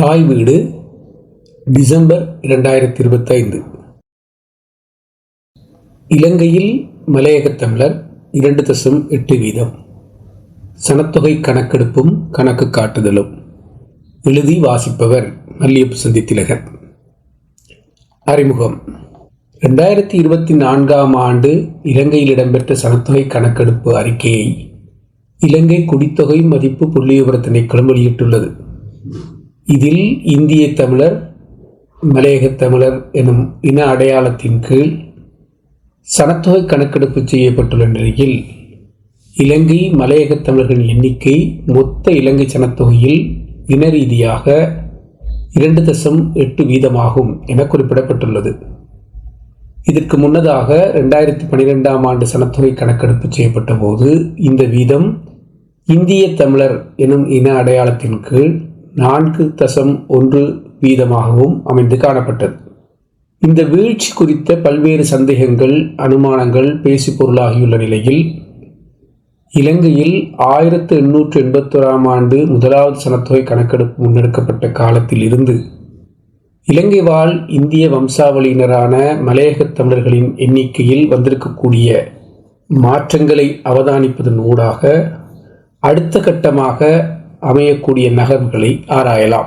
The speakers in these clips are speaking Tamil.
தாய் வீடு டிசம்பர் இரண்டாயிரத்தி இருபத்தைந்து இலங்கையில் மலையகத் தமிழர் இரண்டு தசம் எட்டு வீதம். சனத்தொகை கணக்கெடுப்பும் கணக்கு காட்டுதலும். எழுதி வாசிப்பவர் மல்லியப்பு சந்தி திலகர் அறிமுகம். ரெண்டாயிரத்தி இருபத்தி நான்காம் ஆண்டு இலங்கையில் இடம்பெற்ற சனத்தொகை கணக்கெடுப்பு அறிக்கையை இலங்கை குடித்தொகை மதிப்பு புள்ளிவிவர திணைக்களம் வெளியிட்டுள்ளது இதில் இந்திய தமிழர் மலையக தமிழர் எனும் இன அடையாளத்தின் கீழ் சனத்தொகை கணக்கெடுப்பு செய்யப்பட்டுள்ள நிலையில் இலங்கை மலையக தமிழர்களின் எண்ணிக்கை மொத்த இலங்கை சனத்தொகையில் இன ரீதியாக இரண்டு தசம் எட்டு வீதமாகும் என குறிப்பிடப்பட்டுள்ளது. இதற்கு முன்னதாக ரெண்டாயிரத்தி பனிரெண்டாம் ஆண்டு சனத்தொகை கணக்கெடுப்பு செய்யப்பட்ட போது இந்த வீதம் இந்திய தமிழர் எனும் இன அடையாளத்தின் கீழ் நான்கு தசம் ஒன்று வீதமாகவும் அமைந்து காணப்பட்டது. இந்த வீழ்ச்சி குறித்த பல்வேறு சந்தேகங்கள் அனுமானங்கள் பேசி பொருளாகியுள்ள நிலையில் இலங்கையில் ஆயிரத்து எண்ணூற்று எண்பத்தோராம் ஆண்டு முதலாவது சனத்தொகை கணக்கெடுப்பு முன்னெடுக்கப்பட்ட காலத்தில் இருந்து இலங்கை வாழ் இந்திய வம்சாவளியினரான மலையக தமிழர்களின் எண்ணிக்கையில் வந்திருக்கக்கூடிய மாற்றங்களை அவதானிப்பதன் ஊடாக அடுத்த கட்டமாக அமையக்கூடிய நகர்வுகளை ஆராயலாம்.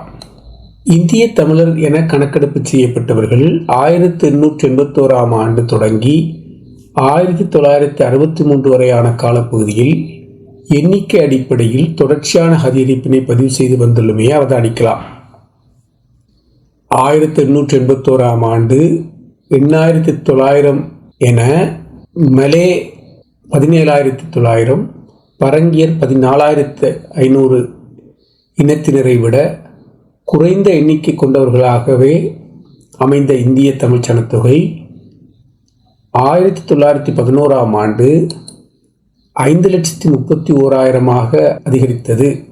இந்திய தமிழர் என கணக்கெடுப்பு செய்யப்பட்டவர்கள் ஆயிரத்தி எண்ணூற்றி எண்பத்தோராம் ஆண்டு தொடங்கி ஆயிரத்தி தொள்ளாயிரத்தி அறுபத்தி மூன்று வரையான காலப்பகுதியில் எண்ணிக்கை அடிப்படையில் தொடர்ச்சியான அதிகரிப்பினை பதிவு செய்து வந்துள்ளமே அவதானிக்கலாம். ஆயிரத்தி எண்ணூற்றி எண்பத்தோராம் ஆண்டு எண்ணாயிரத்தி தொள்ளாயிரம் என மலே பதினேழாயிரத்தி தொள்ளாயிரம் பரங்கியர் பதினாலாயிரத்து ஐநூறு இனத்தினரை விட குறைந்த எண்ணிக்கை கொண்டவர்களாகவே அமைந்த இந்திய தமிழ் சனத்தொகை ஆயிரத்தி தொள்ளாயிரத்தி பதினோராம் ஆண்டு ஐந்து லட்சத்தி முப்பத்தி ஓராயிரமாக அதிகரித்தது.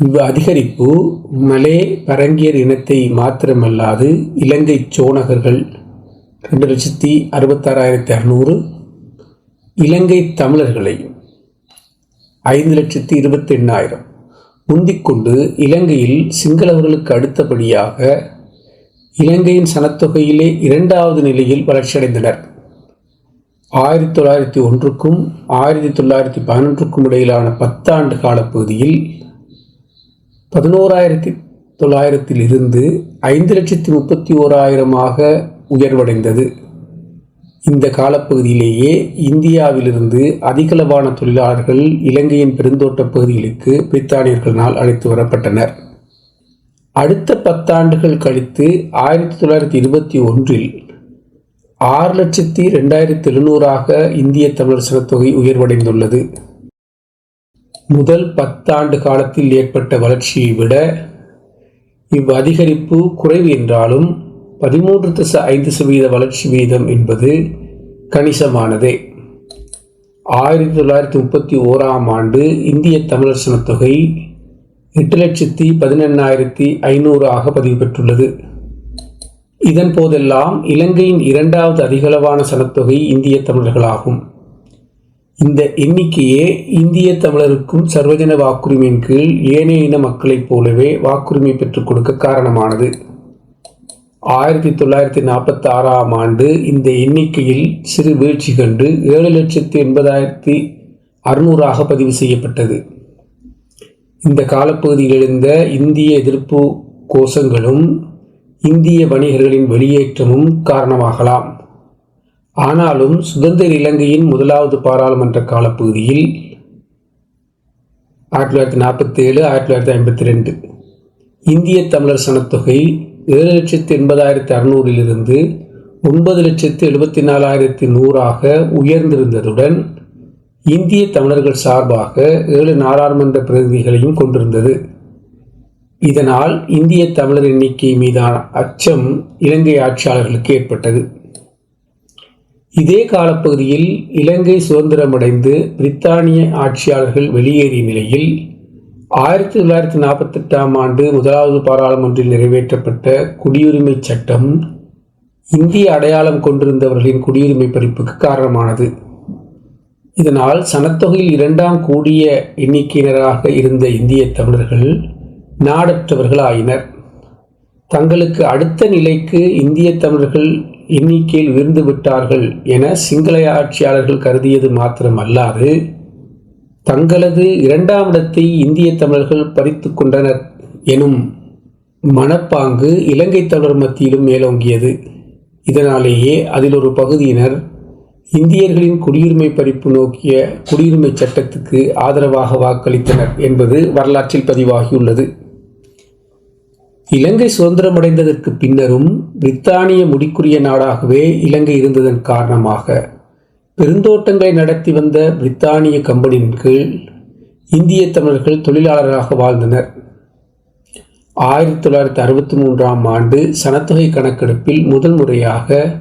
இவ் அதிகரிப்பு மலே பரங்கியர் இனத்தை மாத்திரமல்லாது இலங்கை சோனகர்கள் ரெண்டு லட்சத்தி அறுபத்தாறாயிரத்தி அறுநூறு இலங்கை தமிழர்களையும் ஐந்து லட்சத்தி இருபத்தி எண்ணாயிரம் முந்திக்கொண்டு இலங்கையில் சிங்களவர்களுக்கு அடுத்தபடியாக இலங்கையின் சனத்தொகையிலே இரண்டாவது நிலையில் வளர்ச்சியடைந்தனர். ஆயிரத்தி தொள்ளாயிரத்தி ஒன்றுக்கும் ஆயிரத்தி தொள்ளாயிரத்தி பதினொன்றுக்கும் இடையிலான பத்தாண்டு காலப்பகுதியில் பதினோராயிரத்தி தொள்ளாயிரத்தில் இருந்து ஐந்து லட்சத்தி முப்பத்தி ஓராயிரமாக உயர்வடைந்தது. இந்த காலப்பகுதியிலேயே இந்தியாவிலிருந்து அதிகளவான தொழிலாளர்கள் இலங்கையின் பெருந்தோட்ட பகுதிகளுக்கு பிரித்தானியர்களால் அழைத்து வரப்பட்டனர். அடுத்த பத்தாண்டுகள் கழித்து ஆயிரத்தி தொள்ளாயிரத்தி இருபத்தி ஒன்றில் ஆறு லட்சத்தி ரெண்டாயிரத்தி எழுநூறாக இந்திய தமிழர் சனத்தொகை உயர்வடைந்துள்ளது. முதல் பத்தாண்டு காலத்தில் ஏற்பட்ட வளர்ச்சியை விட இவ் அதிகரிப்பு குறைவு என்றாலும் பதிமூன்று தச ஐந்து சதவீத வளர்ச்சி வீதம் என்பது கணிசமானதே. ஆயிரத்தி தொள்ளாயிரத்தி முப்பத்தி ஓராம் ஆண்டு இந்திய தமிழர் சனத்தொகை எட்டு லட்சத்தி பதினெண்ணாயிரத்தி ஐநூறு ஆக பதிவு பெற்றுள்ளது. இதன் போதெல்லாம் இலங்கையின் இரண்டாவது அதிகளவான சனத்தொகை இந்திய தமிழர்களாகும். இந்த எண்ணிக்கையே இந்திய தமிழருக்கும் சர்வஜன வாக்குரிமையின் கீழ் ஏனைய இன மக்களைப் போலவே வாக்குரிமை பெற்றுக் கொடுக்க காரணமானது. ஆயிரத்தி தொள்ளாயிரத்தி நாற்பத்தி ஆறாம் ஆண்டு இந்த எண்ணிக்கையில் சிறு வீழ்ச்சி கண்டு ஏழு லட்சத்தி எண்பதாயிரத்தி அறுநூறாக பதிவு செய்யப்பட்டது. இந்த காலப்பகுதியில் எழுந்த இந்திய எதிர்ப்பு கோஷங்களும் இந்திய வணிகர்களின் வெளியேற்றமும் காரணமாகலாம். ஆனாலும் சுதந்திர இலங்கையின் முதலாவது பாராளுமன்ற காலப்பகுதியில் ஆயிரத்தி தொள்ளாயிரத்தி நாற்பத்தி ஏழு ஆயிரத்தி தொள்ளாயிரத்தி ஐம்பத்தி ரெண்டு இந்திய தமிழர் சனத்தொகை ஏழு லட்சத்தி எண்பதாயிரத்தி அறுநூறிலிருந்து ஒன்பது லட்சத்தி எழுபத்தி நாலாயிரத்தி நூறாக உயர்ந்திருந்ததுடன் இந்திய தமிழர்கள் சார்பாக ஏழு நாடாளுமன்ற பிரதிநிதிகளையும் கொண்டிருந்தது. இதனால் இந்திய தமிழர் எண்ணிக்கை மீதான அச்சம் இலங்கை ஆட்சியாளர்களுக்கு ஏற்பட்டது. இதே காலப்பகுதியில் இலங்கை சுதந்திரமடைந்து பிரித்தானிய ஆட்சியாளர்கள் வெளியேறிய நிலையில் ஆயிரத்தி தொள்ளாயிரத்தி நாற்பத்தெட்டாம் ஆண்டு முதலாவது பாராளுமன்றில் நிறைவேற்றப்பட்ட குடியுரிமை சட்டம் இந்திய அடையாளம் கொண்டிருந்தவர்களின் குடியுரிமை பறிப்புக்கு காரணமானது. இதனால் சனத்தொகையில் இரண்டாம் கூடிய எண்ணிக்கையினராக இருந்த இந்திய தமிழர்கள் நாடற்றவர்கள் ஆயினர் தங்களுக்கு அடுத்த நிலைக்கு இந்திய தமிழர்கள் எண்ணிக்கையில் விருந்து விட்டார்கள் என சிங்கள ஆட்சியாளர்கள் கருதியது மாத்திரமல்லாது தங்களது இரண்டாம் இடத்தை இந்திய தமிழர்கள் பறித்து கொண்டனர் எனும் மனப்பாங்கு இலங்கை தமிழர் மத்தியிலும் மேலோங்கியது. இதனாலேயே அதில் ஒரு பகுதியினர் இந்தியர்களின் குடியுரிமை பறிப்பு நோக்கிய குடியுரிமை சட்டத்துக்கு ஆதரவாக வாக்களித்தனர் என்பது வரலாற்றில் பதிவாகியுள்ளது. இலங்கை சுதந்திரமடைந்ததற்கு பின்னரும் பிரித்தானிய முடிக்குரிய நாடாகவே இலங்கை இருந்ததன் காரணமாக பெருந்தோட்டங்களை நடத்தி வந்த பிரித்தானிய கம்பெனியின் கீழ் இந்திய தமிழர்கள் தொழிலாளராக வாழ்ந்தனர். ஆயிரத்தி தொள்ளாயிரத்தி அறுபத்தி மூன்றாம் ஆண்டு சனத்தொகை கணக்கெடுப்பில் முதல் முறையாக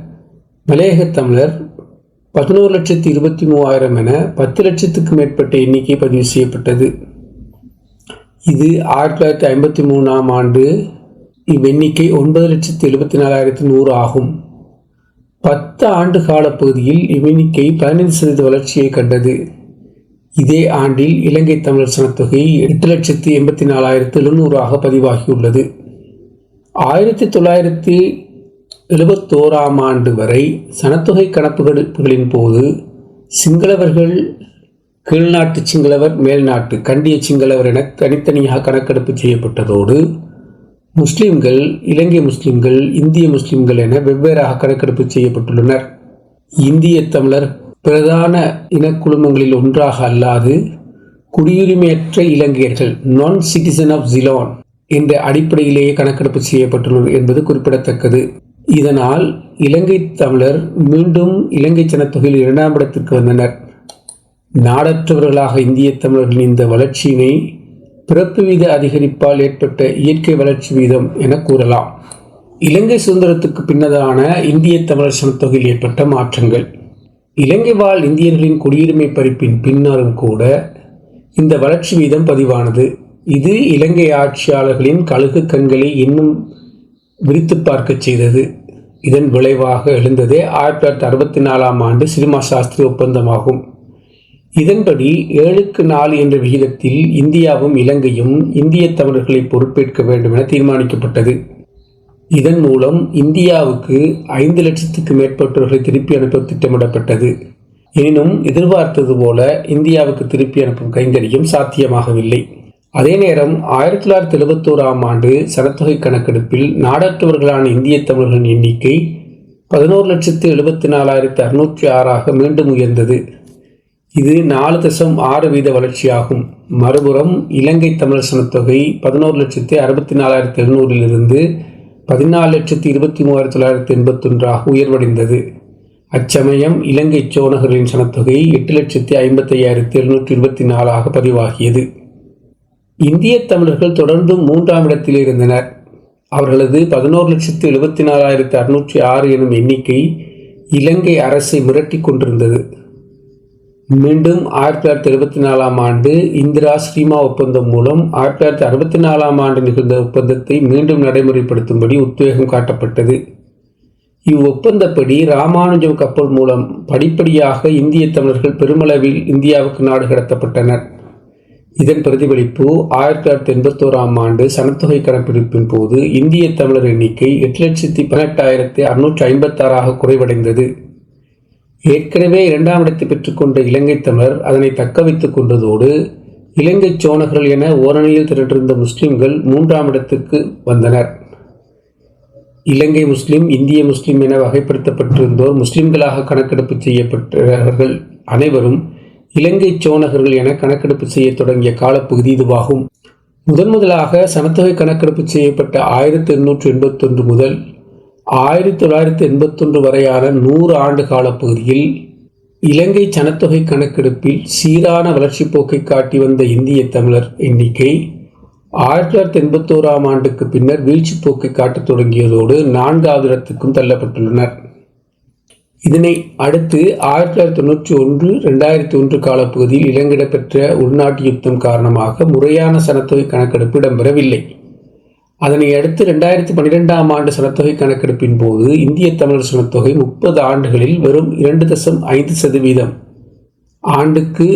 மலையக தமிழர் பதினோரு லட்சத்தி இருபத்தி மூவாயிரம் என பத்து லட்சத்துக்கு மேற்பட்ட எண்ணிக்கை பதிவு செய்யப்பட்டது. இது ஆயிரத்தி தொள்ளாயிரத்தி ஐம்பத்தி மூணாம் ஆண்டு இவ்வெண்ணிக்கை ஒன்பது லட்சத்தி எழுபத்தி நாலாயிரத்தி நூறு ஆகும். பத்து ஆண்டு கால பகுதியில் இவ்வெண்ணிக்கை பதினைந்து சதவீத வளர்ச்சியை கண்டது. இதே ஆண்டில் இலங்கை தமிழர் சனத்தொகை எட்டு லட்சத்தி எண்பத்தி நாலாயிரத்து எழுநூறாக பதிவாகியுள்ளது. ஆயிரத்தி தொள்ளாயிரத்தி எழுபத்தோராம் ஆண்டு வரை சனத்தொகை கணக்குகளின் போது சிங்களவர்கள் கீழ்நாட்டு சிங்களவர் மேல்நாட்டு கண்டிய சிங்களவர் என தனித்தனியாக கணக்கெடுப்பு செய்யப்பட்டதோடு முஸ்லிம்கள் இலங்கை முஸ்லிம்கள் இந்திய முஸ்லிம்கள் என வெவ்வேறாக கணக்கெடுப்பு செய்யப்பட்டுள்ளனர். இந்திய தமிழர் பிரதான இனக்குழுமங்களில் ஒன்றாக அல்லாது குடியுரிமையற்ற இலங்கையர்கள் நான் சிட்டிசன் ஆஃப் ஜிலோன் என்ற அடிப்படையிலேயே கணக்கெடுப்பு செய்யப்பட்டுள்ளது என்பது குறிப்பிடத்தக்கது. இதனால் இலங்கை தமிழர் மீண்டும் இலங்கை சனத்தொகையில் இரண்டாம் இடத்திற்கு வந்தனர். நாடற்றவர்களாக இந்திய தமிழர்களின் இந்த வளர்ச்சியினை பிறப்பு வீத அதிகரிப்பால் ஏற்பட்ட இயற்கை வளர்ச்சி வீதம் என கூறலாம். இலங்கை சுதந்திரத்துக்கு பின்னதான இந்திய தமிழர் சனத்தொகையில் ஏற்பட்ட மாற்றங்கள். இலங்கை வாழ் இந்தியர்களின் குடியுரிமை பறிப்பின் பின்னரும் கூட இந்த வளர்ச்சி வீதம் பதிவானது. இது இலங்கை ஆட்சியாளர்களின் கழுகு கண்களை இன்னும் விரித்து பார்க்க செய்தது. இதன் விளைவாக எழுந்ததே ஆயிரத்தி தொள்ளாயிரத்தி அறுபத்தி நாலாம் ஆண்டு சினிமா சாஸ்திரி ஒப்பந்தமாகும். இதன்படி ஏழுக்கு நாலு என்ற விகிதத்தில் இந்தியாவும் இலங்கையும் இந்திய தமிழர்களை பொறுப்பேற்க வேண்டும் என தீர்மானிக்கப்பட்டது. இதன் மூலம் இந்தியாவுக்கு ஐந்து லட்சத்துக்கு மேற்பட்டவர்களை திருப்பி அனுப்ப திட்டமிடப்பட்டது. எனினும் எதிர்பார்த்தது போல இந்தியாவுக்கு திருப்பி அனுப்பும் கைங்கரியம் சாத்தியமாகவில்லை. அதே நேரம் ஆயிரத்தி தொள்ளாயிரத்தி எழுபத்தோராம் ஆண்டு சனத்தொகை கணக்கெடுப்பில் நாடற்றவர்களான இந்திய தமிழர்களின் எண்ணிக்கை பதினோரு லட்சத்து எழுபத்தி நாலாயிரத்து அறுநூற்றி ஆறாக மீண்டும் உயர்ந்தது. இது நாலு தசம் ஆறு வீத வளர்ச்சியாகும். மறுபுறம் இலங்கை தமிழர் சனத்தொகை பதினோரு லட்சத்தி அறுபத்தி நாலாயிரத்தி எழுநூறிலிருந்து பதினாலு லட்சத்தி இருபத்தி மூவாயிரத்தி தொள்ளாயிரத்தி எண்பத்தொன்றாக உயர்வடைந்தது. அச்சமயம் இலங்கை சோனகர்களின் சனத்தொகை எட்டு லட்சத்தி ஐம்பத்தி ஐயாயிரத்தி எழுநூற்றி இருபத்தி நாலாக பதிவாகியது. இந்திய தமிழர்கள் தொடர்ந்து மூன்றாம் இடத்தில் இருந்தனர். அவர்களது பதினோரு லட்சத்து எழுபத்தி நாலாயிரத்தி அறுநூற்றி ஆறு எனும் எண்ணிக்கை இலங்கை அரசை மிரட்டி கொண்டிருந்தது. மீண்டும் ஆயிரத்தி தொள்ளாயிரத்தி எழுபத்தி நாலாம் ஆண்டு இந்திரா ஸ்ரீமா ஒப்பந்தம் மூலம் ஆயிரத்தி தொள்ளாயிரத்தி அறுபத்தி நாலாம் ஆண்டு நிகழ்ந்த ஒப்பந்தத்தை மீண்டும் நடைமுறைப்படுத்தும்படி உத்வேகம் காட்டப்பட்டது. இவ்வொப்பந்தப்படி ராமானுஜம் கப்பல் மூலம் படிப்படியாக இந்திய தமிழர்கள் பெருமளவில் இந்தியாவுக்கு நாடு கடத்தப்பட்டனர். இதன் பிரதிபலிப்பு ஆயிரத்தி தொள்ளாயிரத்தி எண்பத்தோராம் ஆண்டு சனத்தொகை கணக்கெடுப்பின் போது இந்திய தமிழர் எண்ணிக்கை எட்டு லட்சத்தி பதினெட்டாயிரத்தி அறுநூற்றி ஐம்பத்தாறாக குறைவடைந்தது. ஏற்கனவே இரண்டாம் இடத்தை பெற்றுக்கொண்ட இலங்கை தமிழர் அதனை தக்க வைத்துக் கொண்டதோடு இலங்கை சோனகர்கள் என ஓரணியில் திரண்டிருந்த முஸ்லிம்கள் மூன்றாம் இடத்துக்கு வந்தனர். இலங்கை முஸ்லிம் இந்திய முஸ்லிம் என வகைப்படுத்தப்பட்டிருந்தோர் முஸ்லிம்களாக கணக்கெடுப்பு செய்யப்பட்டவர்கள் அனைவரும் இலங்கை சோனகர்கள் என கணக்கெடுப்பு செய்ய தொடங்கிய காலப்பகுதி இதுவாகும். முதன் முதலாக சனத்தொகை கணக்கெடுப்பு செய்யப்பட்ட ஆயிரத்தி எண்ணூற்று எண்பத்தொன்று முதல் ஆயிரத்தி தொள்ளாயிரத்தி எண்பத்தொன்று வரையான நூறு ஆண்டு காலப்பகுதியில் இலங்கை சனத்தொகை கணக்கெடுப்பில் சீரான வளர்ச்சி போக்கை காட்டி வந்த இந்திய தமிழர் எண்ணிக்கை ஆயிரத்தி தொள்ளாயிரத்தி எண்பத்தோராம் ஆண்டுக்கு பின்னர் வீழ்ச்சி போக்கை காட்டத் தொடங்கியதோடு நான்காவது இடத்துக்கும் தள்ளப்பட்டுள்ளனர். இதனை அடுத்து ஆயிரத்தி தொள்ளாயிரத்தி தொண்ணூற்றி ஒன்று ரெண்டாயிரத்தி ஒன்று காலப்பகுதியில் இலங்கை உள்நாட்டு யுத்தம் காரணமாக முறையான சனத்தொகை கணக்கெடுப்பு இடம்பெறவில்லை. அதனை அடுத்து ரெண்டாயிரத்தி பன்னிரெண்டாம் ஆண்டு சனத்தொகை கணக்கெடுப்பின் போது இந்திய தமிழர் சனத்தொகை முப்பது ஆண்டுகளில் வெறும் இரண்டு தசம் ஐந்து சதவீதம். ஆண்டுக்கு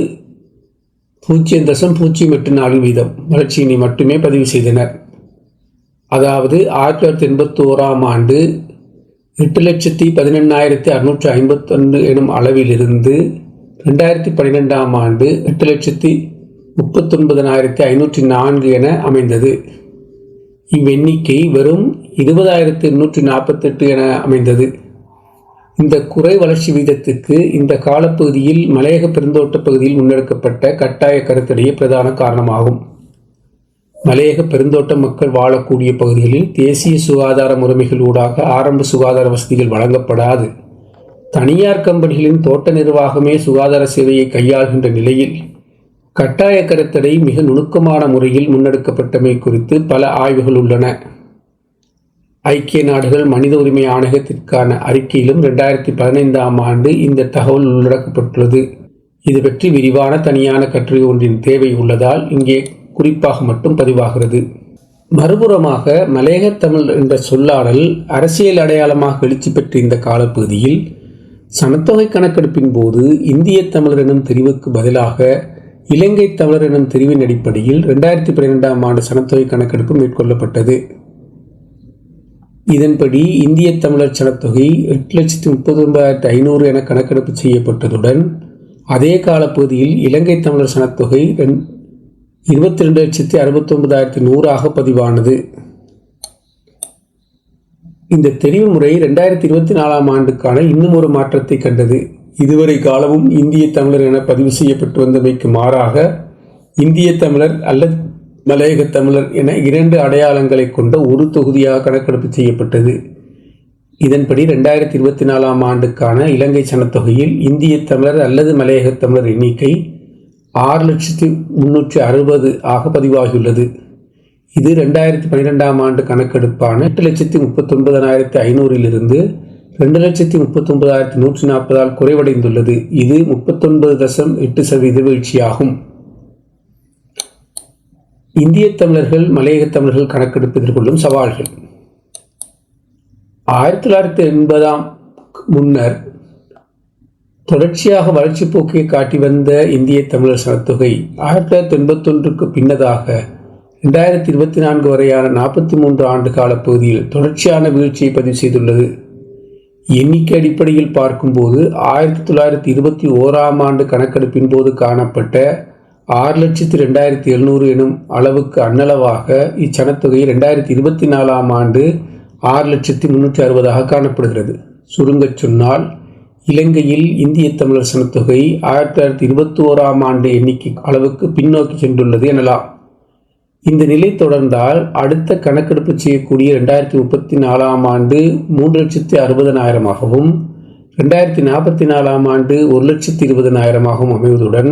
பூஜ்ஜியம் தசம் பூஜ்ஜியம் எட்டு நாலு வீதம். வளர்ச்சியினை மட்டுமே பதிவு செய்தனர். அதாவது ஆயிரத்தி தொள்ளாயிரத்தி எண்பத்தி ஓராம் ஆண்டு எட்டு லட்சத்தி பதினெண்ணாயிரத்தி அறுநூற்றி ஐம்பத்தொன்று எனும் அளவிலிருந்து ரெண்டாயிரத்தி பன்னிரெண்டாம் ஆண்டு எட்டு லட்சத்தி முப்பத்தொன்பதனாயிரத்தி ஐநூற்றி நான்கு என அமைந்தது. இவ்வெண்ணிக்கை வெறும் இருபதாயிரத்தி எண்ணூற்றி நாற்பத்தெட்டு என அமைந்தது. இந்த குறை வளர்ச்சி வீதத்துக்கு இந்த காலப்பகுதியில் மலையக பெருந்தோட்ட பகுதியில் முன்னெடுக்கப்பட்ட கட்டாய கருத்தடையே பிரதான காரணமாகும். மலையக பெருந்தோட்ட மக்கள் வாழக்கூடிய பகுதிகளில் தேசிய சுகாதார முறைமைகள் ஊடாக ஆரம்ப சுகாதார வசதிகள் வழங்கப்படாது. தனியார் கம்பெனிகளின் தோட்ட நிர்வாகமே சுகாதார சேவையை கையாள்கின்ற நிலையில் கட்டாய கருத்தடை மிக நுணுக்கமான முறையில் முன்னெடுக்கப்பட்டமை குறித்து பல ஆய்வுகள் உள்ளன. ஐக்கிய நாடுகள் மனித உரிமை ஆணையத்திற்கான அறிக்கையிலும் ரெண்டாயிரத்தி பதினைந்தாம் ஆண்டு இந்த தகவல் உள்ளடக்கப்பட்டுள்ளது. இது பற்றி விரிவான தனியான கட்டுரை ஒன்றின் தேவை உள்ளதால் இங்கே குறிப்பாக மட்டும் பதிவாகிறது. மறுபுறமாக மலையக தமிழ் என்ற சொல்லாடல் அரசியல் அடையாளமாக எழுச்சி பெற்ற இந்த காலப்பகுதியில் சனத்தொகை கணக்கெடுப்பின் போது இந்திய தமிழர் எனும் தெரிவுக்கு பதிலாக இலங்கை தமிழர் எனும் தெரிவின் அடிப்படையில் ரெண்டாயிரத்தி பன்னிரெண்டாம் ஆண்டு சனத்தொகை கணக்கெடுப்பு மேற்கொள்ளப்பட்டது. இதன்படி இந்திய தமிழர் சனத்தொகை எட்டு லட்சத்தி முப்பத்தி ஒன்பதாயிரத்தி ஐநூறு என கணக்கெடுப்பு செய்யப்பட்டதுடன் அதே காலப்பகுதியில் இலங்கை தமிழர் சனத்தொகை இருபத்தி ரெண்டு லட்சத்தி அறுபத்தி ஒன்பதாயிரத்தி நூறாக பதிவானது. இந்த தெரிவு முறை ரெண்டாயிரத்தி இருபத்தி நாலாம் ஆண்டுக்கான இன்னும் ஒரு மாற்றத்தை கண்டது. இதுவரை காலமும் இந்திய தமிழர் என பதிவு செய்யப்பட்டு வந்தமைக்கு மாறாக இந்திய தமிழர் அல்லது மலையக தமிழர் என இரண்டு அடையாளங்களை கொண்ட ஒரு தொகுதியாக கணக்கெடுப்பு செய்யப்பட்டது. இதன்படி ரெண்டாயிரத்தி இருபத்தி நாலாம் ஆண்டுக்கான இலங்கை சனத்தொகையில் இந்திய தமிழர் அல்லது மலையக தமிழர் எண்ணிக்கை ஆறு லட்சத்தி முன்னூற்றி அறுபது ஆக பதிவாகியுள்ளது. இது ரெண்டாயிரத்தி பன்னிரெண்டாம் ஆண்டு கணக்கெடுப்பான எட்டு லட்சத்தி முப்பத்தொன்பதாயிரத்தி ஐநூறிலிருந்து ரெண்டு லட்சத்தி முப்பத்தொன்பதாயிரத்தி நூற்றி நாற்பதால் குறைவடைந்துள்ளது. இது முப்பத்தொன்பது தசம் எட்டு சதவீத வீழ்ச்சியாகும். இந்திய தமிழர்கள் மலையக தமிழர்கள் கணக்கெடுப்பு எதிர்கொள்ளும் சவால்கள். ஆயிரத்தி தொள்ளாயிரத்தி எண்பதாம் முன்னர் தொடர்ச்சியாக வளர்ச்சி போக்கை காட்டி வந்த இந்திய தமிழர் சனத்தொகை ஆயிரத்தி தொள்ளாயிரத்தி எண்பத்தொன்றுக்கு பின்னதாக ரெண்டாயிரத்தி இருபத்தி நான்கு வரையான நாற்பத்தி மூன்று ஆண்டு கால பகுதியில் தொடர்ச்சியான வீழ்ச்சியை பதிவு செய்துள்ளது. எண்ணிக்கை அடிப்படையில் பார்க்கும்போது ஆயிரத்தி தொள்ளாயிரத்தி இருபத்தி ஓராம் ஆண்டு கணக்கெடுப்பின் போது காணப்பட்ட ஆறு லட்சத்தி ரெண்டாயிரத்தி எழுநூறு எனும் அளவுக்கு அன்னளவாக இச்சனத்தொகை ரெண்டாயிரத்தி இருபத்தி நாலாம் ஆண்டு ஆறு லட்சத்தி முன்னூற்றி அறுபதாக காணப்படுகிறது. சுருங்கச் சொன்னால் இலங்கையில் இந்திய தமிழர் சனத்தொகை ஆயிரத்தி தொள்ளாயிரத்தி இருபத்தி ஓராம் ஆண்டு எண்ணிக்கை அளவுக்கு பின்னோக்கி சென்றுள்ளது எனலாம். இந்த நிலை தொடர்ந்தால் அடுத்த கணக்கெடுப்பு செய்யக்கூடிய ரெண்டாயிரத்தி முப்பத்தி நாலாம் ஆண்டு மூன்று லட்சத்தி அறுபதனாயிரமாகவும் ரெண்டாயிரத்தி நாற்பத்தி நாலாம் ஆண்டு ஒரு லட்சத்தி இருபதனாயிரமாகவும் அமைவதுடன்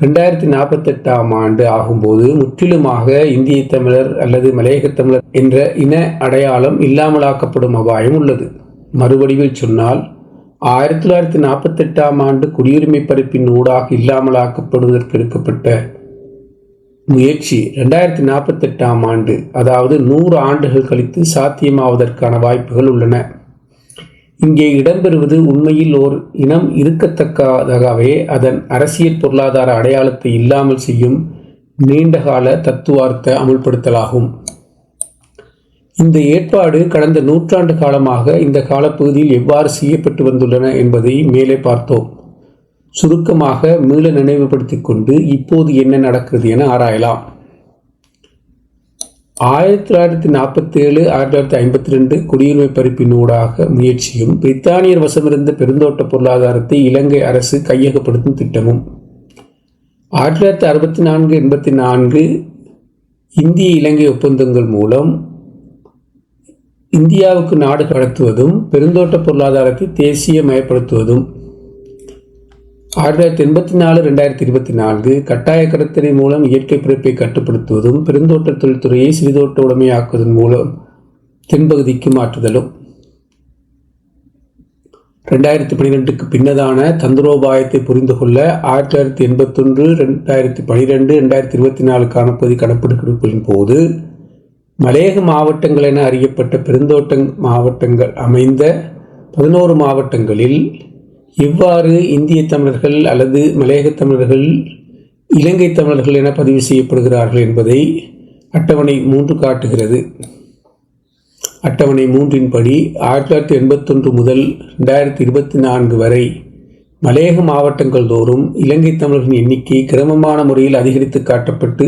ரெண்டாயிரத்தி நாற்பத்தெட்டாம் ஆண்டு ஆகும்போது முற்றிலுமாக இந்திய தமிழர் அல்லது மலையக தமிழர் என்ற இன அடையாளம் இல்லாமலாக்கப்படும் அபாயம் உள்ளது. மறுவடிவில் சொன்னால் ஆயிரத்தி தொள்ளாயிரத்தி நாற்பத்தெட்டாம் ஆண்டு குடியுரிமை பறிப்பின் ஊடாக இல்லாமலாக்கப்படுவதற்கு எடுக்கப்பட்ட முயற்சி ரெண்டாயிரத்தி நாற்பத்தெட்டாம் ஆண்டு அதாவது நூறு ஆண்டுகள் கழித்து சாத்தியமாவதற்கான வாய்ப்புகள் உள்ளன. இங்கே இடம்பெறுவது உண்மையில் ஓர் இனம் இருக்கத்தக்கதாகவே அதன் அரசியல் பொருளாதார அடையாளத்தை இல்லாமல் செய்யும் நீண்டகால தத்துவார்த்த அமுல்படுத்தலாகும். இந்த ஏற்பாடு கடந்த நூற்றாண்டு காலமாக இந்த காலப்பகுதியில் எவ்வாறு செய்யப்பட்டு வந்துள்ளன என்பதை மேலே பார்த்தோம். சுருக்கமாக மீள நினைவுபடுத்திக் கொண்டு இப்போது என்ன நடக்கிறது என ஆராயலாம். ஆயிரத்தி தொள்ளாயிரத்தி நாற்பத்தி ஏழு ஆயிரத்தி தொள்ளாயிரத்தி ஐம்பத்தி ரெண்டு குடியுரிமை பறிப்பினூடாக முயற்சியும் பிரித்தானியர் வசமிருந்த பெருந்தோட்ட பொருளாதாரத்தை இலங்கை அரசு கையகப்படுத்தும் திட்டமும். ஆயிரத்தி தொள்ளாயிரத்தி அறுபத்தி நான்கு எண்பத்தி நான்கு இந்திய இலங்கை ஒப்பந்தங்கள் மூலம் இந்தியாவுக்கு நாடு கடத்துவதும் பெருந்தோட்ட பொருளாதாரத்தை தேசியமயப்படுத்துவதும் ஆயிரத்தி தொள்ளாயிரத்தி எண்பத்தி நாலு ரெண்டாயிரத்தி இருபத்தி நான்கு கட்டாய கடத்தலை மூலம் இயற்கை பிறப்பை கட்டுப்படுத்துவதும் பெருந்தோட்ட தொழில்துறையை சிறிதோட்ட உடைமையாக்குவதன் மூலம் தென்பகுதிக்கு மாற்றுதலும். ரெண்டாயிரத்தி பன்னிரெண்டுக்கு பின்னதான தந்திரோபாயத்தை புரிந்து கொள்ள ஆயிரத்தி தொள்ளாயிரத்தி எண்பத்தொன்று ரெண்டாயிரத்தி பனிரெண்டு ரெண்டாயிரத்தி இருபத்தி நாலுக்கான பகுதி கணக்கெடுப்புகளின் போது மலையக மாவட்டங்கள் என அறியப்பட்ட பெருந்தோட்ட மாவட்டங்கள் அமைந்த பதினோரு மாவட்டங்களில் இவ்வாறு இந்திய தமிழர்கள் அல்லது மலையக தமிழர்கள் இலங்கை தமிழர்கள் என பதிவு செய்யப்படுகிறார்கள் என்பதை அட்டவணை மூன்று காட்டுகிறது. அட்டவணை மூன்றின்படி ஆயிரத்தி தொள்ளாயிரத்தி எண்பத்தொன்று முதல் ரெண்டாயிரத்தி இருபத்தி நான்கு வரை மலையக மாவட்டங்கள் தோறும் இலங்கை தமிழர்களின் எண்ணிக்கை கிரமமான முறையில் அதிகரித்து காட்டப்பட்டு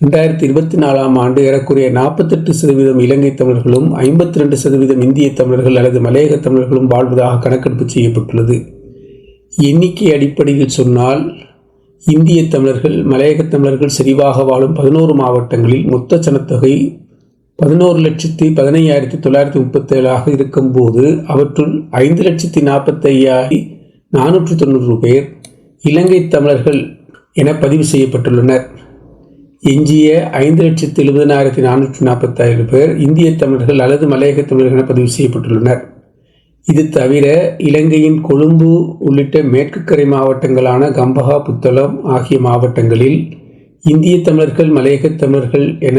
ரெண்டாயிரத்தி இருபத்தி நாலாம் ஆண்டு ஏறக்குறைய நாற்பத்தெட்டு சதவீதம் இலங்கை தமிழர்களும் ஐம்பத்தி ரெண்டு சதவீதம் இந்திய தமிழர்கள் அல்லது மலையக தமிழர்களும் வாழ்வதாக கணக்கெடுப்பு செய்யப்பட்டுள்ளது. எண்ணிக்கை அடிப்படையில் சொன்னால் இந்திய தமிழர்கள் மலையக தமிழர்கள் செறிவாக வாழும் பதினோரு மாவட்டங்களில் மொத்த சனத்தொகை பதினோரு லட்சத்தி பதினையாயிரத்தி தொள்ளாயிரத்தி முப்பத்தேழாக இருக்கும்போது அவற்றுள் ஐந்து லட்சத்தி நாற்பத்தையாயிரத்தி நானூற்று தொண்ணூறு பேர் இலங்கை தமிழர்கள் என பதிவு செய்யப்பட்டுள்ளனர். எஞ்சிய ஐந்து லட்சத்து எழுபதனாயிரத்தி நானூற்றி நாற்பத்தாயிரம் பேர் இந்திய தமிழர்கள் அல்லது மலையக தமிழர்கள் என பதிவு செய்யப்பட்டுள்ளனர். இது தவிர இலங்கையின் கொழும்பு உள்ளிட்ட மேற்கு கரை மாவட்டங்களான கம்பஹா புத்தளம் ஆகிய மாவட்டங்களில் இந்திய தமிழர்கள் மலையக தமிழர்கள் என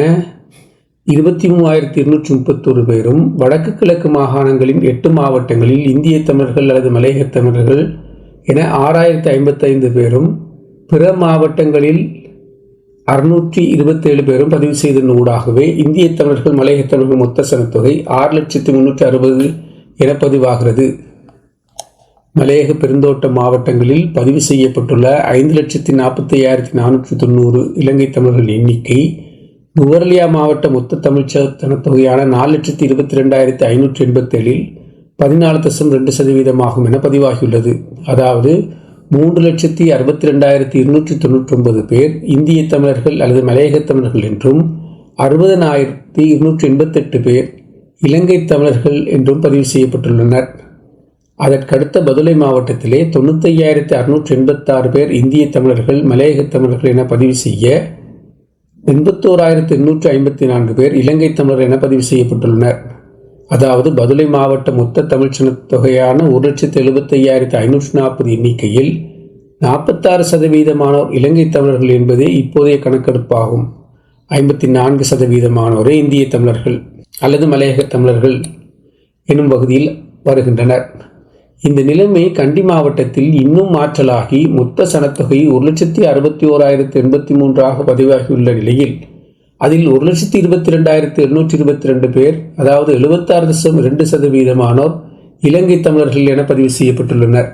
இருபத்தி மூவாயிரத்தி இருநூற்றி முப்பத்தொரு பேரும் வடக்கு கிழக்கு மாகாணங்களின் எட்டு மாவட்டங்களில் இந்திய தமிழர்கள் அல்லது மலையக தமிழர்கள் என ஆறாயிரத்தி ஐம்பத்தைந்து பேரும் பிற மாவட்டங்களில் அறுநூற்றி இருபத்தேழு பேரும் பதிவு செய்ததன் ஊடாகவே இந்திய தமிழர்கள் மலையக தமிழர்கள் மொத்த சனத்தொகை ஆறு லட்சத்தி முன்னூற்றி அறுபது என பதிவாகிறது. மலையக பெருந்தோட்ட மாவட்டங்களில் பதிவு செய்யப்பட்டுள்ள ஐந்து லட்சத்தி நாற்பத்தி ஐயாயிரத்தி நானூற்றி தொண்ணூறு இலங்கை தமிழர்கள் எண்ணிக்கை நுவர்லியா மாவட்ட மொத்த தமிழ் சனத்தொகையான நாலு லட்சத்தி இருபத்தி ரெண்டாயிரத்தி ஐநூற்றி எண்பத்தேழில் பதினாலு தசம் ரெண்டு சதவீதமாகும் என பதிவாகியுள்ளது. அதாவது மூன்று லட்சத்தி அறுபத்தி ரெண்டாயிரத்தி இருநூற்றி தொண்ணூற்றி ஒன்பது பேர் இந்திய தமிழர்கள் அல்லது மலையக தமிழர்கள் என்றும் அறுபதனாயிரத்தி இருநூற்றி எண்பத்தெட்டு பேர் இலங்கை தமிழர்கள் என்றும் பதிவு செய்யப்பட்டுள்ளனர். அதற்கடுத்த பதுளை மாவட்டத்திலே தொண்ணூத்தையாயிரத்தி அறுநூற்றி எண்பத்தாறு பேர் இந்திய தமிழர்கள் மலையக தமிழர்கள் என பதிவு செய்ய எண்பத்தோராயிரத்தி எண்ணூற்றி ஐம்பத்தி நான்கு பேர் இலங்கை தமிழர் என பதிவு செய்யப்பட்டுள்ளனர். அதாவது பதுளை மாவட்ட மொத்த தமிழ்ச்சன தொகையான ஒரு லட்சத்து எழுபத்தையாயிரத்து ஐநூற்றி நாற்பது எண்ணிக்கையில் நாற்பத்தாறு சதவீதமானோர் இலங்கை தமிழர்கள் என்பதே இப்போதைய கணக்கெடுப்பாகும். ஐம்பத்தி நான்கு சதவீதமானோரே இந்திய தமிழர்கள் அல்லது மலையக தமிழர்கள் எனும் பகுதியில் வருகின்றனர். இந்த நிலைமை கண்டி மாவட்டத்தில் இன்னும் மாற்றலாகி மொத்த சனத்தொகை ஒரு லட்சத்தி அறுபத்தி ஓராயிரத்து எண்பத்தி மூன்றாக பதிவாகியுள்ள நிலையில் அதில் ஒரு லட்சத்தி இருபத்தி ரெண்டாயிரத்தி எண்ணூற்றி இருபத்தி ரெண்டு பேர் அதாவது எழுபத்தாறு தசம் ரெண்டு சதவீதமானோர் இலங்கை தமிழர்கள் என பதிவு செய்யப்பட்டுள்ளனர்.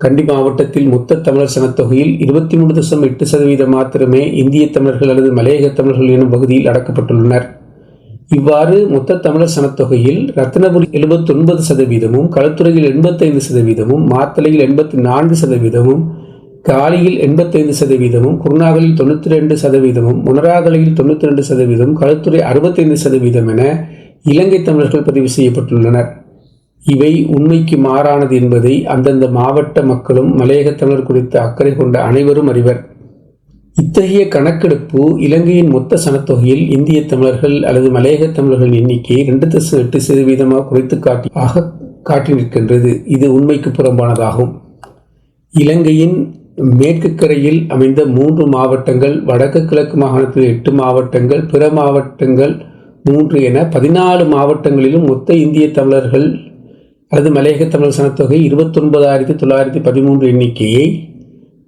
கண்டி மாவட்டத்தில் மொத்த தமிழர் சனத்தொகையில் இருபத்தி மூணு தசம் எட்டு சதவீதம் மாத்திரமே இந்திய தமிழர்கள் அல்லது மலையக தமிழர்கள் எனும் பகுதியில் அடக்கப்பட்டுள்ளனர். இவ்வாறு மொத்த தமிழர் சனத்தொகையில் ரத்னபுரி எழுபத்தி ஒன்பது சதவீதமும் களத்துறையில் எண்பத்தைந்து சதவீதமும் மாத்தளையில் எண்பத்தி நான்கு சதவீதமும் காலியில் எண்பத்தைந்து சதவீதமும் குருநாகலில் தொண்ணூற்றி ரெண்டு சதவீதமும் முனராகலையில் தொண்ணூற்றி ரெண்டு சதவீதம் களத்துறை அறுபத்தைந்து சதவீதம் என இலங்கை தமிழர்கள் பதிவு செய்யப்பட்டுள்ளனர். இவை உண்மைக்கு மாறானது என்பதை அந்தந்த மாவட்ட மக்களும் மலையக தமிழர் குறித்து அக்கறை கொண்ட அனைவரும் அறிவர். இத்தகைய கணக்கெடுப்பு இலங்கையின் மொத்த சனத்தொகையில் இந்திய தமிழர்கள் அல்லது மலையக தமிழர்கள் எண்ணிக்கையை ரெண்டு தசம் எட்டு சதவீதமாக குறைத்து காட்டி ஆக காட்டி நிற்கின்றது. இது உண்மைக்கு புறம்பானதாகும். இலங்கையின் மேற்கு கரையில் அமைந்த மூன்று மாவட்டங்கள் வடக்கு கிழக்கு மாகாணத்தில் எட்டு மாவட்டங்கள் பிற மாவட்டங்கள் மூன்று என பதினாலு மாவட்டங்களிலும் மொத்த இந்திய தமிழர்கள் அல்லது மலையக தமிழர் சனத்தொகை இருபத்தொன்பதாயிரத்தி தொள்ளாயிரத்தி பதிமூன்று எண்ணிக்கையை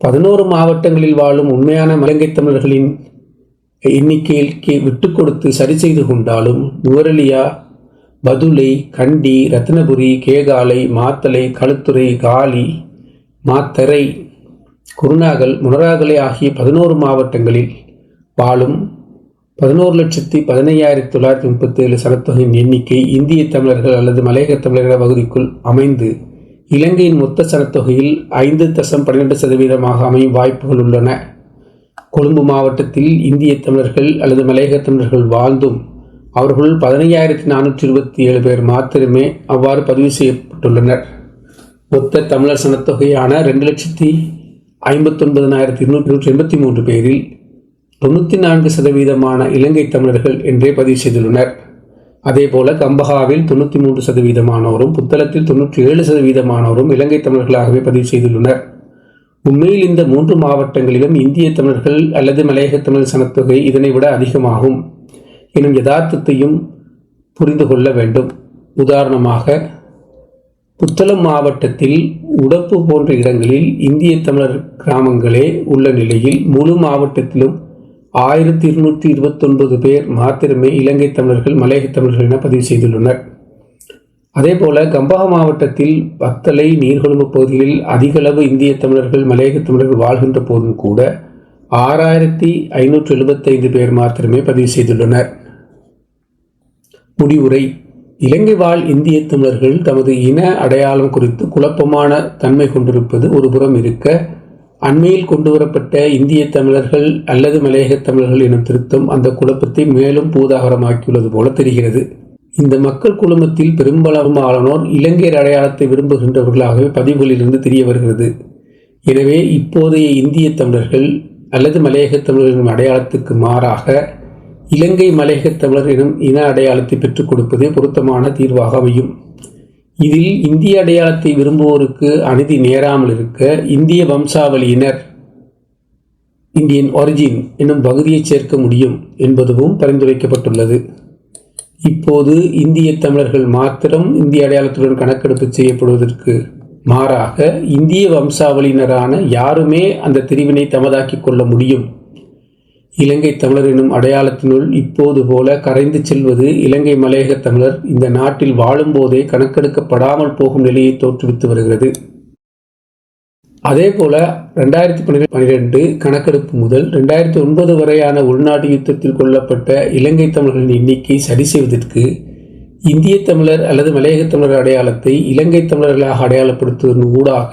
பதினோரு மாவட்டங்களில் வாழும் உண்மையான மலங்கை தமிழர்களின் எண்ணிக்கைக்கு விட்டு கொடுத்து சரி செய்து கொண்டாலும் நுவரலியா பதுளை கண்டி ரத்னபுரி கேகாலை மாத்தலை களுத்துறை காலி மாத்தரை குருநாகல் முனராகலை ஆகிய பதினோரு மாவட்டங்களில் வாழும் பதினோரு லட்சத்தி பதினையாயிரத்தி தொள்ளாயிரத்தி முப்பத்தி ஏழு சனத்தொகையின் எண்ணிக்கை இந்திய தமிழர்கள் அல்லது மலையக தமிழர்கள் பகுதிக்குள் அமைந்து இலங்கையின் மொத்த சனத்தொகையில் ஐந்து தசம் பன்னிரெண்டு சதவீதமாக அமையும் வாய்ப்புகள் உள்ளன. கொழும்பு மாவட்டத்தில் இந்திய தமிழர்கள் அல்லது மலையக தமிழர்கள் வாழ்ந்தும் அவர்கள் பதினையாயிரத்தி நானூற்றி இருபத்தி ஏழு பேர் மாத்திரமே அவ்வாறு பதிவு செய்யப்பட்டுள்ளனர். மொத்த தமிழர் சனத்தொகையான ரெண்டு லட்சத்தி ஐம்பத்தொன்பதனாயிரத்தி இருநூற்றி நூற்றி எண்பத்தி மூன்று பேரில் தொண்ணூற்றி நான்கு சதவீதமான இலங்கை தமிழர்கள் என்றே பதிவு செய்துள்ளனர். அதேபோல கம்பஹாவில் தொண்ணூற்றி மூன்று சதவீதமானோரும் புத்தளத்தில் தொன்னூற்றி ஏழு சதவீதமானோரும் இலங்கை தமிழர்களாகவே பதிவு செய்துள்ளனர். உண்மையில் இந்த மூன்று மாவட்டங்களிலும் இந்திய தமிழர்கள் அல்லது மலையக தமிழ் சனத்தொகை இதனை விட அதிகமாகும். எனும் யதார்த்தத்தையும் புரிந்து கொள்ள வேண்டும். உதாரணமாக புத்தளம் மாவட்டத்தில் உடப்பு போன்ற இடங்களில் இந்திய தமிழர் கிராமங்களே உள்ள நிலையில் முழு மாவட்டத்திலும் ஆயிரத்தி இருநூற்றி இருபத்தொன்பது பேர் மாத்திரமே இலங்கை தமிழர்கள் மலையக தமிழர்கள் என பதிவு செய்துள்ளனர். அதேபோல கம்பா மாவட்டத்தில் வத்தலை நீர்கொழும்பு பகுதிகளில் அதிகளவு இந்திய தமிழர்கள் மலையக தமிழர்கள் வாழ்கின்ற போதும் கூட ஆறாயிரத்தி ஐநூற்று எழுபத்தைந்து பேர் மாத்திரமே பதிவு செய்துள்ளனர். முடிவுரை. இலங்கை வாழ் இந்திய தமிழர்கள் தமது இன அடையாளம் குறித்து குழப்பமான தன்மை கொண்டிருப்பது ஒரு புறம் இருக்க அண்மையில் கொண்டுவரப்பட்ட இந்திய தமிழர்கள் அல்லது மலையக தமிழர்கள் எனும் திருத்தம் அந்த குழப்பத்தை மேலும் பூதாகரமாக்கியுள்ளது போல தெரிகிறது. இந்த மக்கள் குழுமத்தில் பெரும்பாலானோர் இலங்கையர் அடையாளத்தை விரும்புகின்றவர்களாகவே பதிவுகளிலிருந்து தெரிய வருகிறது. எனவே இப்போதைய இந்திய தமிழர்கள் அல்லது மலையக தமிழர்களின் அடையாளத்துக்கு மாறாக இலங்கை மலையக தமிழர் எனும் இன அடையாளத்தை பெற்றுக் கொடுப்பதே பொருத்தமான தீர்வாக அமையும். இதில் இந்திய அடையாளத்தை விரும்புவோருக்கு அநீதி நேராமல் இருக்க இந்திய வம்சாவளியினர் இந்தியன் ஒரிஜின் என்னும் பகுதியை சேர்க்க முடியும் என்பதுவும் பரிந்துரைக்கப்பட்டுள்ளது. இப்போது இந்திய தமிழர்கள் மாத்திரம் இந்திய அடையாளத்துடன் கணக்கெடுப்பு செய்யப்படுவதற்கு மாறாக இந்திய வம்சாவளியினரான யாருமே அந்த தெரிவினை தமதாக்கிக் கொள்ள முடியும். இலங்கை தமிழர் எனும் அடையாளத்தினுள் இப்போது போல கரைந்து செல்வது இலங்கை மலையக தமிழர் இந்த நாட்டில் வாழும்போதே கணக்கெடுக்கப்படாமல் போகும் நிலையை தோற்றுவித்து வருகிறது. அதேபோல ரெண்டாயிரத்தி பன்னிரெண்டு கணக்கெடுப்பு முதல் ரெண்டாயிரத்தி ஒன்பது வரையான உள்நாட்டு யுத்தத்தில் கொல்லப்பட்ட இலங்கை தமிழர்களின் எண்ணிக்கை சரி செய்வதற்கு இந்திய தமிழர் அல்லது மலையக தமிழர் அடையாளத்தை இலங்கை தமிழர்களாக அடையாளப்படுத்துவதன் ஊடாக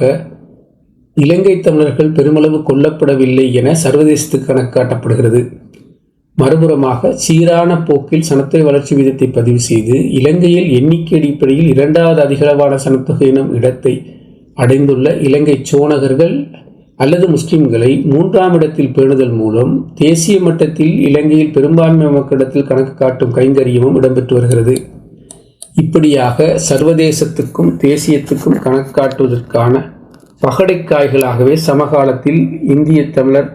இலங்கை தமிழர்கள் பெருமளவு கொல்லப்படவில்லை என சர்வதேசத்துக்கு கணக்காட்டப்படுகிறது. மறுபுறமாக சீரான போக்கில் சனத்தொகை வளர்ச்சி வீதத்தை பதிவு செய்து இலங்கையில் எண்ணிக்கை அடிப்படையில் இரண்டாவது அதிகளவான சனத்தொகை எனும் இடத்தை அடைந்துள்ள இலங்கை சோனகர்கள் அல்லது முஸ்லிம்களை மூன்றாம் இடத்தில் பேணுதல் மூலம் தேசிய மட்டத்தில் இலங்கையில் பெரும்பான்மை மக்களிடத்தில் கணக்கு காட்டும் கைங்கரியமும் இடம்பெற்று வருகிறது. இப்படியாக சர்வதேசத்துக்கும் தேசியத்துக்கும் கணக்கு காட்டுவதற்கான பகடைக்காய்களாகவே சமகாலத்தில் இந்திய தமிழர்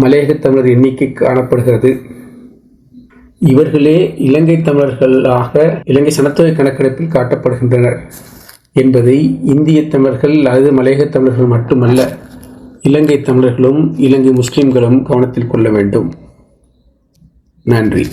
மலையக தமிழர் எண்ணிக்கை காணப்படுகிறது. இவர்களே இலங்கை தமிழர்களாக இலங்கை சனத்தொகை கணக்கெடுப்பில் காட்டப்படுகின்றனர் என்பதை இந்திய தமிழர்கள் அல்லது மலையக தமிழர்கள் மட்டுமல்ல இலங்கை தமிழர்களும் இலங்கை முஸ்லிம்களும் கவனத்தில் கொள்ள வேண்டும். நன்றி.